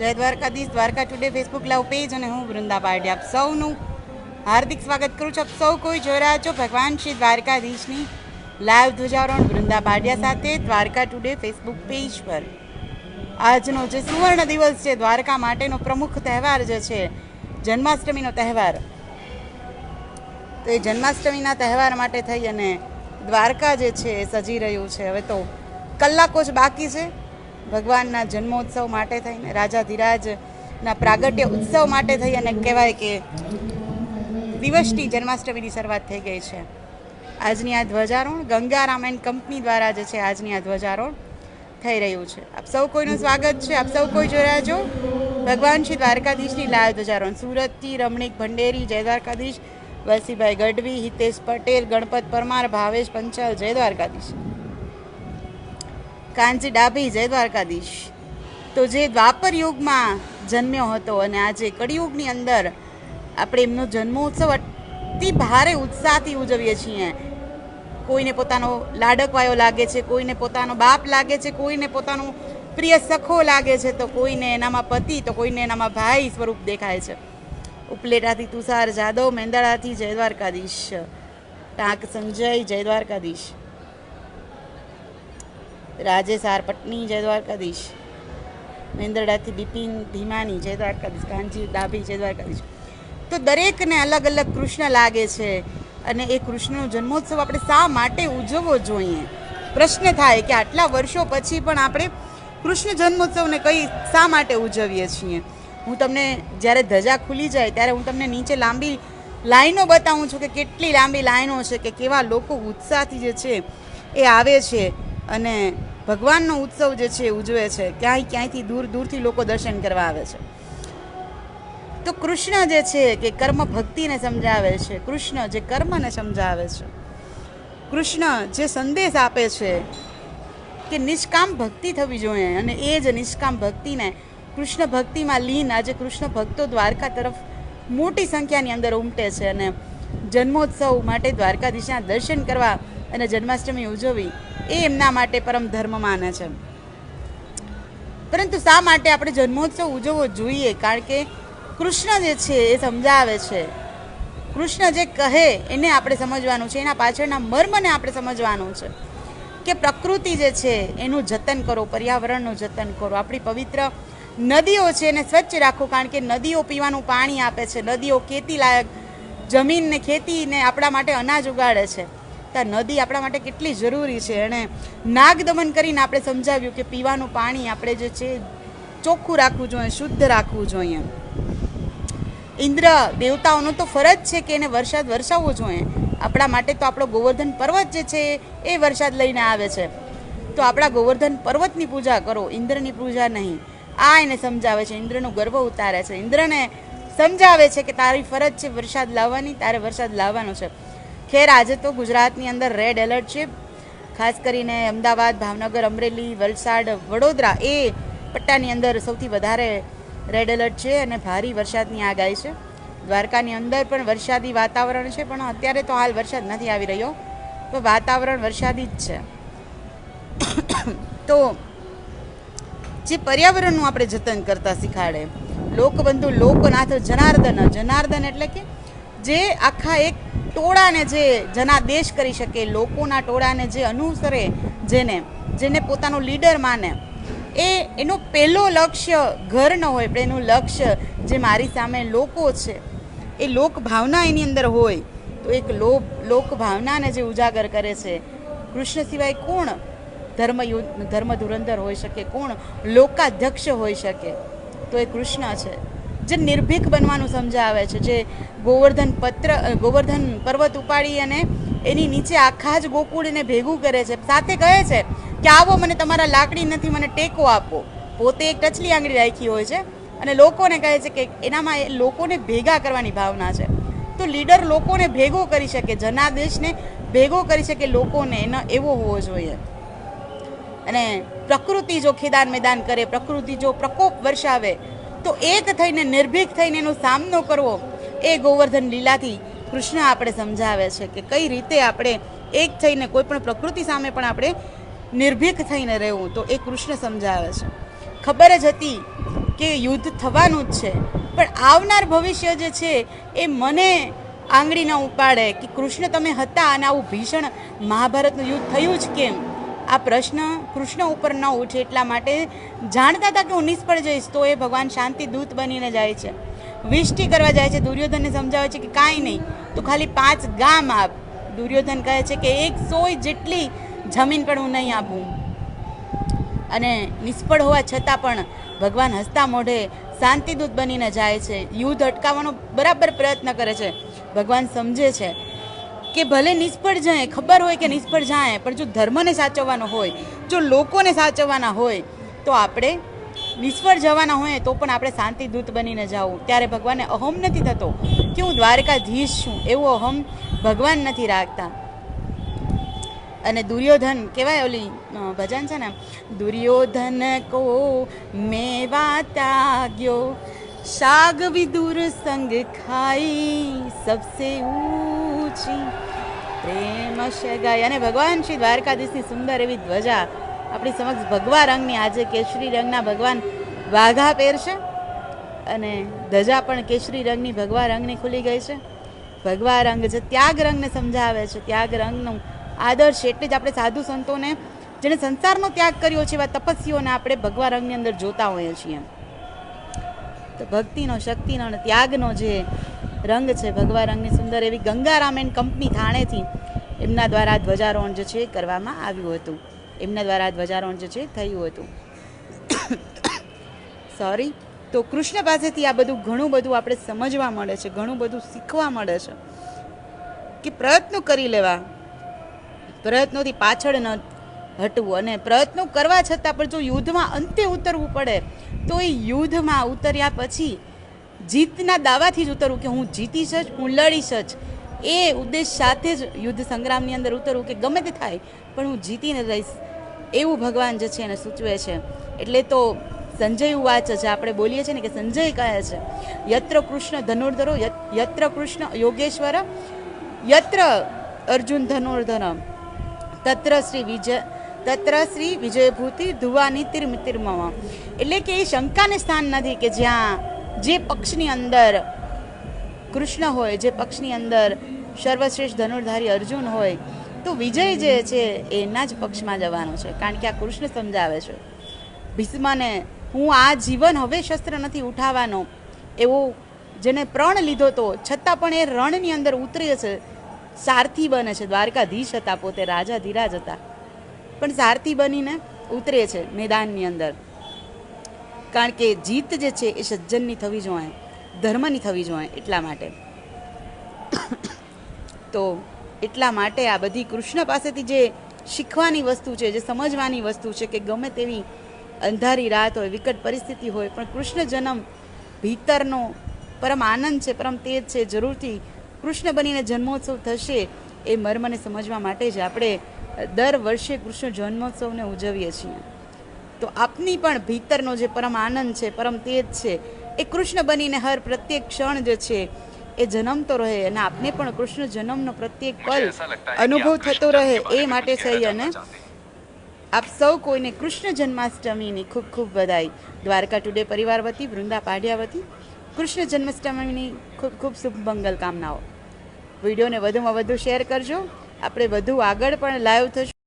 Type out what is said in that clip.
જય Dwarkadhish Dwarka today Facebook live page અને હું વૃંદા પાર્ટી આપ સૌનું હાર્દિક સ્વાગત કરું છું. આપ સૌ કોઈ જોઈ રહ્યા છો ભગવાન શ્રી દ્વારકાધીશની લાઈવ ધ્વજારોહણ વૃંદા પાડ્યા સાથે દ્વારકા ટુડે ફેસબુક પેજ પર. આજનો જે સુવર્ણ દિવસ છે, દ્વારકા માટેનો પ્રમુખ તહેવાર જે છે, જન્માષ્ટમીનો તહેવાર. તો એ જન્માષ્ટમીના તહેવાર માટે થઈ અને દ્વારકા જે છે, એ સજી રહ્યું છે. હવે તો કલાકો જ બાકી છે. ભગવાનના જન્મોત્સવ માટે થઈને, રાજા ધીરાજના પ્રાગટ્ય ઉત્સવ માટે થઈ અને કહેવાય કે દિવસની જન્માષ્ટમીની શરૂઆત થઈ ગઈ છે. આજની આ ધ્વજારોહણ ગંગારામ એન્ડ કંપની દ્વારા જે છે આજની આ ધ્વજારોહણ થઈ રહ્યું છે. આપ સૌ કોઈનું સ્વાગત છે. આપ સૌ કોઈ રહ્યા છો? ભગવાન શ્રી દ્વારકાધીશની લાલ ધ્વજારોહણ. સુરતથી રમણીક ભંડેરી, જય દ્વારકાધીશ વસીભાઈ ગઢવી, હિતેશ પટેલ, ગણપત પરમાર, ભાવેશ પંચાલ, જય દ્વારકાધીશ. કાંજી ડાભી, જય દ્વારકાધીશ. તો જે દ્વાપર યુગમાં જન્મ્યો હતો અને આજે કળિયુગની અંદર આપણે એમનો જન્મોત્સવ અતિ ભારે ઉત્સાહથી ઉજવીએ છીએ. કોઈને પોતાનો લાડકવાયો લાગે છે, કોઈને પોતાનો બાપ લાગે છે, કોઈને પોતાનો પ્રિય સખો લાગે છે, તો કોઈને એનામાં પતિ, તો કોઈને એનામાં ભાઈ સ્વરૂપ દેખાય છે. ઉપલેટાથી તુષાર જાદવ મેંદાળાથી જય દ્વારકાધીશ. ટાંક સંજય, જય દ્વારકાધીશ. રાજેશ આર પટની જય દ્વારકાધીશ. મહેન્દ્રડાથી બિપિન ધીમાની જય દ્વારકાધીશ. કાનજી ડાભી જય દ્વારકાધીશ. તો દરેકને અલગ અલગ કૃષ્ણ લાગે છે અને એ કૃષ્ણનો જન્મોત્સવ આપણે શા માટે ઉજવવો જોઈએ? પ્રશ્ન થાય કે આટલા વર્ષો પછી પણ આપણે કૃષ્ણ જન્મોત્સવને કઈ શા માટે ઉજવીએ છીએ? હું તમને જ્યારે ધજા ખુલી જાય ત્યારે હું તમને નીચે લાંબી લાઈનો બતાવું છું કે કેટલી લાંબી લાઈનો છે કે કેવા લોકો ઉત્સાહથી જે છે એ આવે છે અને ભગવાનનો ઉત્સવ જે છે ઉજવે છે, ક્યાંય ક્યાંયથી દૂર દૂરથી લોકો દર્શન કરવા આવે છે. તો કૃષ્ણ જે છે કે કર્મ ભક્તિને સમજાવે છે, કૃષ્ણ જે કર્મને સમજાવે છે, કૃષ્ણ જે સંદેશ આપે છે કે નિષ્કામ ભક્તિ થવી જોઈએ અને એ જ નિષ્કામ ભક્તિને કૃષ્ણ ભક્તિમાં લીન આજે કૃષ્ણ ભક્તો દ્વારકા તરફ મોટી સંખ્યાની અંદર ઉમટે છે અને જન્મોત્સવ માટે દ્વારકાધીશના દર્શન કરવા અને જન્માષ્ટમી ઉજવવી એ એમના માટે પરમ ધર્મ માને છે. પરંતુ શા માટે આપણે જન્મોત્સવ ઉજવવો જોઈએ? કારણ કે કૃષ્ણ જે છે એ સમજાવે છે. કૃષ્ણ જે કહે એને આપણે સમજવાનું છે. એના પાછળના મર્મને આપણે સમજવાનું છે કે પ્રકૃતિ જે છે એનું જતન કરો, પર્યાવરણનું જતન કરો. આપણી પવિત્ર નદીઓ છે એને સ્વચ્છ રાખો, કારણ કે નદીઓ પીવાનું પાણી આપે છે. નદીઓ ખેતી લાયક જમીનને ખેતીને આપણા માટે અનાજ ઉગાડે છે. તો નદી આપણા માટે કેટલી જરૂરી છે. અને નાગદમન કરીને આપણે સમજાવ્યું કે પીવાનું પાણી આપણે જે છે, ચોખ્ખું રાખવું જોઈએ, શુદ્ધ રાખવું જોઈએ. ઇન્દ્ર દેવતાઓનો તો ફરજ છે કે એને વરસાદ વરસાવવો જોઈએ. આપણા માટે તો આપણો ગોવર્ધન પર્વત જે છે, એ વરસાદ લઈને આવે છે. તો આપણા ગોવર્ધન પર્વતની પૂજા કરો, ઇન્દ્રની પૂજા નહીં. આ એને સમજાવે છે, ઇન્દ્રનું ગર્વ ઉતારે છે. ઇન્દ્રને સમજાવે છે કે તારી ફરજ છે વરસાદ લાવવાની, તારે વરસાદ લાવવાનો છે. ખેર, આજે તો ગુજરાતની અંદર રેડ એલર્ટ છે. ખાસ કરીને અમદાવાદ, ભાવનગર, અમરેલી, વલસાડ, વડોદરા એ પટ્ટાની અંદર સૌથી વધારે રેડ એલર્ટ છે અને ભારે વરસાદની આગાહી છે. દ્વારકાની અંદર પણ વરસાદી વાતાવરણ છે, પણ અત્યારે તો હાલ વરસાદ નથી આવી રહ્યો. તો વાતાવરણ વરસાદી જ છે. તો જે પર્યાવરણનું આપણે જતન કરતા શીખાડે, લોકબંધુ લોકનાથ જનાર્દન જનાર્દન એટલે કે જે આખા એક ટોળાને જે જનાદેશ કરી શકે, લોકોના ટોળાને જે અનુસરે, જેને જેને પોતાનો લીડર માને, એ, એનો પહેલો લક્ષ્ય ઘર ન હોય, પણ એનું લક્ષ્ય જે મારી સામે લોકો છે, એ લોક ભાવના એની અંદર હોય, તો એક લોક ભાવનાને જે ઉજાગર કરે છે, કૃષ્ણ સિવાય કોણ ધર્મ ધર્મ ધુરંધર હોઈ શકે, કોણ લોકાધ્યક્ષ હોઈ શકે, તો એ કૃષ્ણ છે. જે નિર્ભીક બનવાનું સમજાવે છે, જે ગોવર્ધન પત્ર ગોવર્ધન પર્વત ઉપાડી અને એની નીચે આખા જ ગોકુળને ભેગું કરે છે. સાથે કહે છે કે, આવો, મને તમારા લાકડી નથી, મને ટેકો આપો. પોતે એક ટચલી આંગળી રાખી હોય છે અને લોકોને કહે છે કે, એનામાં એ લોકોને ભેગા કરવાની ભાવના છે. તો લીડર લોકોને ભેગો કરી શકે, જનાદેશને ભેગો કરી શકે લોકોને, એનો એવો હોવો જોઈએ. અને પ્રકૃતિ જો ખેદાન મેદાન કરે, પ્રકૃતિ જો પ્રકોપ વર્ષાવે તો એક થઈને નિર્ભીક થઈને એનો સામનો કરવો એ ગોવર્ધન લીલાથી કૃષ્ણ આપણે સમજાવે છે કે કઈ રીતે આપણે એક થઈને કોઈ પણ પ્રકૃતિ સામે પણ આપણે નિર્ભીક થઈને રહેવું તો એ કૃષ્ણ સમજાવે છે. ખબર જ હતી કે યુદ્ધ થવાનું જ છે, પણ આવનાર ભવિષ્ય જે છે એ મને આંગળી ન ઉપાડે કે કૃષ્ણ તમે હતા અને આવું ભીષણ મહાભારતનું યુદ્ધ થયું જ કેમ? આ પ્રશ્ન કૃષ્ણ ઉપર ન ઉઠે એટલા માટે જાણતા હતા કે હું નિષ્ફળ જઈશ, તો એ ભગવાન શાંતિ દૂત બનીને જાય છે. વિષ્ટિ કરવા જાય છે. દુર્યોધનને સમજાવે છે કે કાંઈ નહીં. તું ખાલી પાંચ ગામ આપ. દુર્યોધન કહે છે કે એક સોય જેટલી જમીન પણ હું નહીં આપું. અને નિષ્ફળ હોવા છતાં પણ ભગવાન હસતા મોઢે શાંતિદૂત બનીને જાય છે. યુદ્ધ અટકાવવાનો બરાબર પ્રયત્ન કરે છે. ભગવાન સમજે છે કે ભલે નિષ્ફળ જાય ખબર હોય કે નિષ્ફળ જાય પણ જો ધર્મને સાચવવાનો હોય, જો લોકોને સાચવવાના હોય, તો આપણે નિષ્ફળ જવાના હોય તો પણ આપણે શાંતિદૂત બનીને જવું. ત્યારે ભગવાનને અહમ નથી થતો કે હું દ્વારકાધીશ છું, એવો અહમ ભગવાન નથી રાખતા. અને દુર્યોધન કહેવાય ઓલી ભજન છે ને? દુર્યોધન કો મેવા ત્યાગ્યો, શાગ વિદુર સંગ ખાઈ, સબસે ઊંચી પ્રેમ ગાય અને ભગવાન શ્રી દ્વારકાધીશની સુંદર એવી ધ્વજા આપણી સમક્ષ ભગવા રંગની આજે કેસરી રંગના ભગવાન વાઘા પહેરશે અને ધજા પણ કેસરી રંગની ભગવા રંગની ખુલી ગઈ છે. ભગવા રંગ જે ત્યાગ રંગને સમજાવે છે. ત્યાગ રંગનું આદર્શ એટલે જ આપણે સાધુ સંતોને જેણે સંસારનો ત્યાગ કર્યો છે એવા તપસ્વીઓને આપણે ભગવા રંગની અંદર જોતા હોઈએ છીએ. તો ભક્તિનો, શક્તિનો અને ત્યાગનો જે રંગ છે, ભગવા રંગની સુંદર એવી ગંગારામ એન્ડ કંપની થાણેથી એમના દ્વારા ધ્વજારોહણ જે છે કરવામાં આવ્યું હતું. એમના દ્વારા ધ્વજારોહણ જે છે થયું હતું. સોરી તો કૃષ્ણ પાસેથી આ બધું ઘણું બધું આપણે સમજવા મળે છે, ઘણું બધું શીખવા મળે છે કે પ્રયત્નો કરી લેવા. પ્રયત્નોથી પાછળ ન હટવું અને પ્રયત્નો કરવા છતાં પણ જો યુદ્ધમાં અંતે ઉતરવું પડે, તો એ યુદ્ધમાં ઉતર્યા પછી જીતના દાવાથી જ ઉતરવું કે હું જીતીશ જ, હું લડીશ જ. એ ઉદ્દેશ સાથે જ યુદ્ધ સંગ્રામની અંદર ઉતરવું કે ગમે તે થાય, પણ હું જીતીને રહીશ. એવું ભગવાન જે છે એને સૂચવે છે. એટલે તો સંજય વાચ છે આપણે બોલીએ છીએ ને કે સંજય કહે છે, યત્ર કૃષ્ણ ધનુર્ધરો યત્ર કૃષ્ણ યોગેશ્વર, યત્ર અર્જુન ધનુર્ધન, તત્ર શ્રી વિજય, તત્ર શ્રી વિજયભૂતિ ધુવાની તિર્મ એટલે કે એ શંકાને સ્થાન નથી કે જ્યાં જે પક્ષની અંદર કૃષ્ણ હોય, જે પક્ષની અંદર સર્વશ્રેષ્ઠ ધનુર્ધારી અર્જુન હોય, તો વિજય જે છે એના જ પક્ષમાં જવાનો છે. કારણ કે આ કૃષ્ણ સમજાવે છે. ભીષ્મને હું આ જીવન હવે શસ્ત્ર નથી ઉઠાવવાનો. એવો જેને પ્રણ લીધો તો, છતાં પણ એ રણની અંદર ઉતરે છે. સારથી બને છે. દ્વારકાધીશ હતા પોતે, રાજા ધીરાજ હતા. પણ સારથી બનીને ઉતરે છે મેદાનની અંદર. કારણ કે જીત જે છે એ સજ્જનની થવી જોઈએ, ધર્મની થવી જોઈએ એટલા માટે. તો એટલા માટે આ બધી કૃષ્ણ પાસેથી જે શીખવાની વસ્તુ છે, જે સમજવાની વસ્તુ છે કે ગમે તેવી અંધારી રાત હોય, વિકટ પરિસ્થિતિ હોય, પણ કૃષ્ણ જન્મ ભીતરનો પરમ આનંદ છે, પરમ તેજ છે, જરૂરથી કૃષ્ણ બનીને જન્મોત્સવ થશે એ મર્મને સમજવા માટે જ આપણે દર વર્ષે કૃષ્ણ જન્મોત્સવને ઉજવીએ છીએ. તો આપની પણ ભીતરનો જે પરમ આનંદ છે પરમ તેજ છે એ કૃષ્ણ બનીને હર પ્રત્યેક ક્ષણ જે છે એ જન્મતો રહે અને આપને પણ કૃષ્ણ જન્મનો પ્રત્યેક પલ અનુભવ થતો રહે એ માટે થઈ અને આપ સૌ કોઈને કૃષ્ણ જન્માષ્ટમીની ખૂબ ખૂબ બધાઈ દ્વારકા ટુડે પરિવાર વતી વૃંદા પાઢિયા વતી કૃષ્ણ જન્માષ્ટમીની ખૂબ ખૂબ શુભ મંગલ કામનાઓ. વિડીયોને વધુમાં વધુ શેર કરજો. આપણે વધુ આગળ પણ લાઈવ થશું.